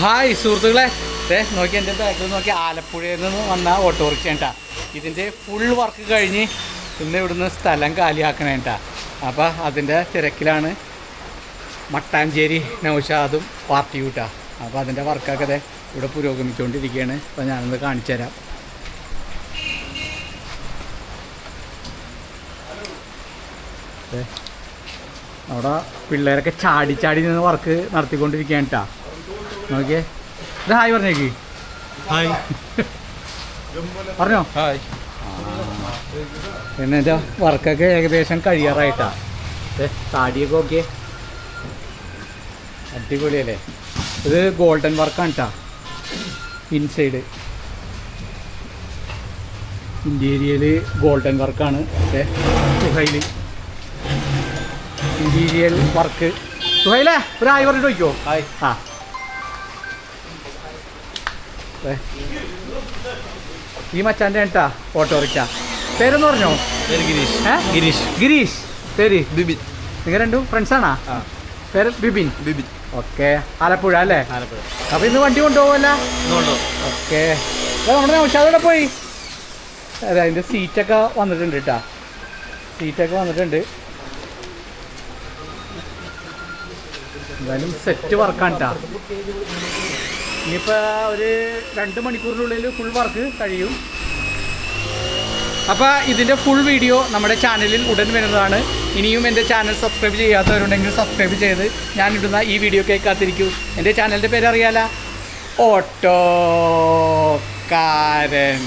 Hi സുഹൃത്തുക്കളെ. ദേ നോക്കി എന്റെ ബാക്കിൽ നോക്കി ആലപ്പുഴയിൽ നിന്ന് വന്ന ഓട്ടോറിക്ഷ കേട്ടാ. ഇതിന്റെ ഫുൾ വർക്ക് കഴിഞ്ഞ് ഇന്ന് ഇവിടുന്ന് സ്ഥലം കാലിയാക്കണേട്ടാ അപ്പം അപ്പോൾ അതിന്റെ തിരക്കിലാണ് മട്ടാഞ്ചേരി നൗഷാദും പാർട്ടിയും കേട്ടാ. അപ്പോൾ അതിന്റെ വർക്കൊക്കെ അതെ ഇവിടെ പുരോഗമിച്ചുകൊണ്ടിരിക്കുകയാണ് അപ്പോൾ ഞാനൊന്ന് കാണിച്ചു തരാം. അവിടെ പിള്ളേരൊക്കെ ചാടി ചാടി നിന്ന് വർക്ക് നടത്തിക്കൊണ്ടിരിക്കുകയാണ് കേട്ടാ. നോക്കിയേ. ഇത് ഹായ് പറഞ്ഞേക്ക്. ഹായ്. പറഞ്ഞോ? ഹായ്. പിന്നെ എന്താ വർക്കൊക്കെ ഏകദേശം കഴിയാറായിട്ടാ. താടിയൊക്കെ നോക്കിയേ. അടിപൊളിയല്ലേ? ഇത് ഗോൾഡൻ വർക്കാണ് കേട്ടാ ഇൻസൈഡ്. ഇന്റീരിയൽ ഗോൾഡൻ വർക്കാണ്. സുഹൈൽ. Suhail interior work. സുഹൈലേ ഒരു ആയി പറഞ്ഞിട്ട് വയ്ക്കോ ഹായ്. ആ. ഈ മച്ചാന്റെ കേട്ടാ ഓട്ടോറിക്ഷ പേരെന്ന് പറഞ്ഞോ? ഗിരീഷ്. ഗിരീഷ്. ഗിരീഷ്. പേര്? ബിബിൻ. നിങ്ങൾ രണ്ടും ഫ്രണ്ട്സാണാ പേര് ബിബിൻ. ബിബിൻ. ഓക്കെ. ആലപ്പുഴ അല്ലേ? ആലപ്പുഴ. അപ്പൊ ഇന്ന് വണ്ടി കൊണ്ടുപോകല്ല ഓക്കെ. നമ്മുടെ നൗഷാദോടെ പോയി. അതെ അതിന്റെ സീറ്റൊക്കെ വന്നിട്ടുണ്ട് കേട്ടാ സീറ്റൊക്കെ വന്നിട്ടുണ്ട്. എന്തായാലും സെറ്റ് വർക്കാണ് കേട്ടാ ഇനിയിപ്പോൾ ഒരു രണ്ട് മണിക്കൂറിനുള്ളിൽ ഫുൾ വർക്ക് കഴിയും. അപ്പോൾ ഇതിന്റെ ഫുൾ വീഡിയോ നമ്മുടെ ചാനലിൽ ഉടൻ വരുന്നതാണ്. ഇനിയും എന്റെ ചാനൽ സബ്സ്ക്രൈബ് ചെയ്യാത്തവരുണ്ടെങ്കിൽ സബ്സ്ക്രൈബ് ചെയ്ത് ഇടുന്ന ഈ വീഡിയോ കാത്തിരിക്കൂ എന്റെ ചാനലിന്റെ പേര് ഓട്ടോ ഓട്ടോക്കാരൻ